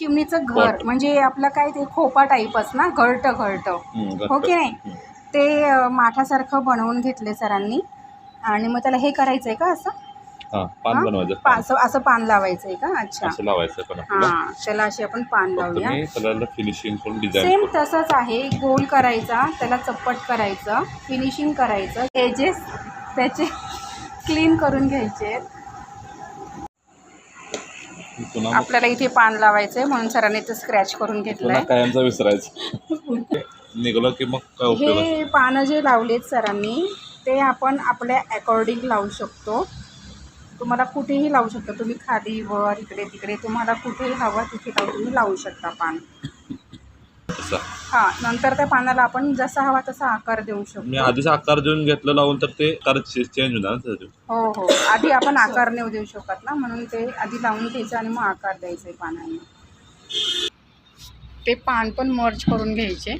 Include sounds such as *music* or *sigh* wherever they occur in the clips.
चिमणीचं घर. म्हणजे आपलं काय ते खोपा टाईपच ना घरट घरट. हम्म, हो की नाही? हम्म. ते अं, माठासारखं बनवून घेतले सरांनी. आणि मग त्याला हे करायचं आहे का असं? हा पान हा? बनवायचं पा- पान. असं असं पान लावायचं आहे का? अच्छा. असं लावायचं पण आपल्याला. हां त्याला अशी आपण पान फक्त लावूया. मी त्याला फिनिशिंग करून डिझाईन सेम तसंच आहे गोल करायचा त्याला चप्पट करायचं फिनिशिंग करायचं एजेस त्याचे *laughs* क्लीन करून घ्यायचे. पुन्हा मग आपल्याला इथे पान लावायचंय म्हणून सरांनी ते स्क्रॅच करून पुन्हा घेतलंय कायमचा विसरायचं. निघलं की मग काय उपयोग हे पानं जे लावलेत सरांनी ते आपण आपल्या अकॉर्डिंग लावू शकतो. तुम्हाला कुठेही लावू शकता. तुम्ही खाली वर इकडे तिकडे तुम्हाला कुठेही हवं तिथे लावून तुम्ही लावू शकता पान. असं हां नंतर त्या पानाला आपण जसा हवा तसा आकार देऊ मी शकतो आधीच आकार देऊन घेतलं लावून तर ते आकार चेंज होणार ना त्याचे. हो हो. आधी आपण आकार नेऊ देऊ शकत ना म्हणून ते आधी लावून घ्यायचं आणि मग आकार द्यायचे पानांना. ते पान पण मर्ज करून घ्यायचे.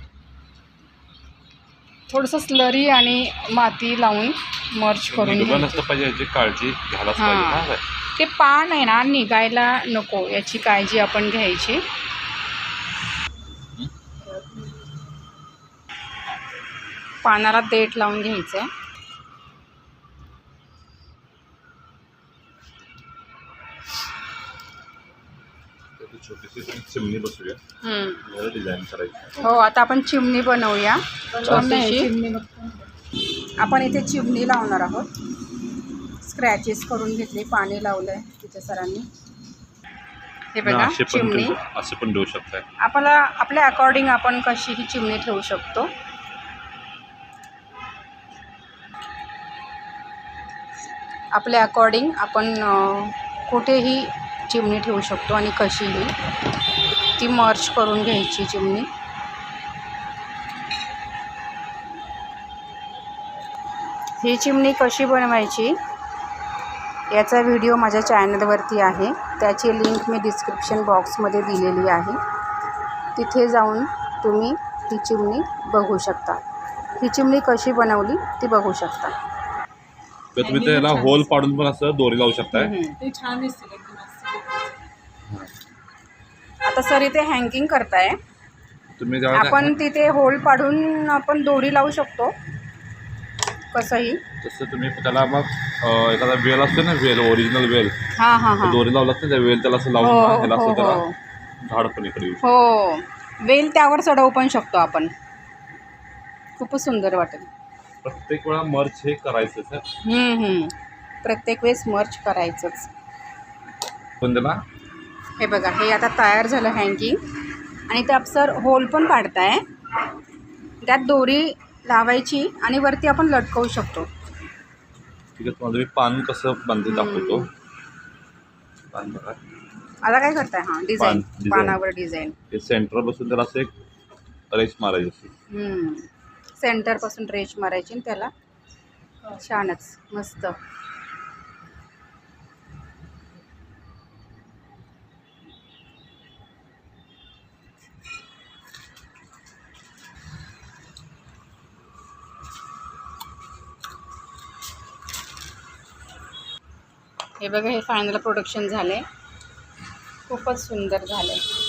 थोडंसं स्लरी आणि माती लावून मर्ज करून घ्यायचे. पाहिजे याची काळजी घ्यायलाच हां. ना? ते पान आहे ना निघायला नको याची काळजी आपण घ्यायची. पानाला देठ लावून घ्यायचं आहे त्याची छोटीशी चिमणी बसूया. डिझाईन करायची हो आता आपण चिमणी बनवूया. आपण इथे चिमणी लावणार आहोत. स्क्रॅचेस करून घेतले पाणी लावलंय तिथे सरांनी. हे बघा चिमणी. असे पण देऊ शकताय. आपल्याला आपल्या अकॉर्डिंग आपण कशी ही चिमणी ठेवू शकतो. आपल्या अकॉर्डिंग आपण कुठेही चिमणी ठेवू शकतो आणि कशीही ती मर्च करून घ्यायची चिमणी. ही चिमणी कशी बनवायची याचा व्हिडिओ माझ्या चॅनलवरती आहे. त्याची लिंक मी डिस्क्रिप्शन बॉक्समध्ये दिलेली आहे. तिथे जाऊन तुम्ही ही चिमणी बघू शकता. ही चिमणी कशी बनवली ती बघू शकता. तर तुम्ही त्याला होल पाडून पण असं दोरी लावू शकताय. ते छान दिसतील एकदम असं. आता सर इथे हँगिंग करताय. तुम्ही आपण तिथे होल पाडून आपण दोरी लावू शकतो. कसंही. तसं तुम्ही त्याला मग अं, एखादा वेल असतो ना वेल ओरिजिनल वेल. हां हां हां. दोरी लावलात ना त्या वेल त्याला असं हो लावून ना, त्याला हो असं हो. त्याला झाड पण इकडे येऊ हो. वेल त्यावर चढवू पण शकतो आपण. खूपच सुंदर वाटेल. प्रत्येक वेळा मर्च हे करायचं सर हम्म, हम्म. प्रत्येक वेळेस मर्च करायचंच. त्याला हे बघा हे आता तयार झालं हँगिंग आणि त्यात सर होल पण पाडताय त्यात दोरी लावायची आणि वरती आपण लटकवू शकतो. ठीक आहे तुम्हाला मी पान कसं बांधते दाखवतो. पान बघा. आता काय करताय? हां डिझाईन design. पानावर डिझाईन हे सेंटर बसून त्याला असं एक रेस मारायची सेंटरपासून रेश मारायची आणि त्याला छानच मस्त. हे बघा हे फायनल प्रोडक्शन झाले खूपच सुंदर झाले आहे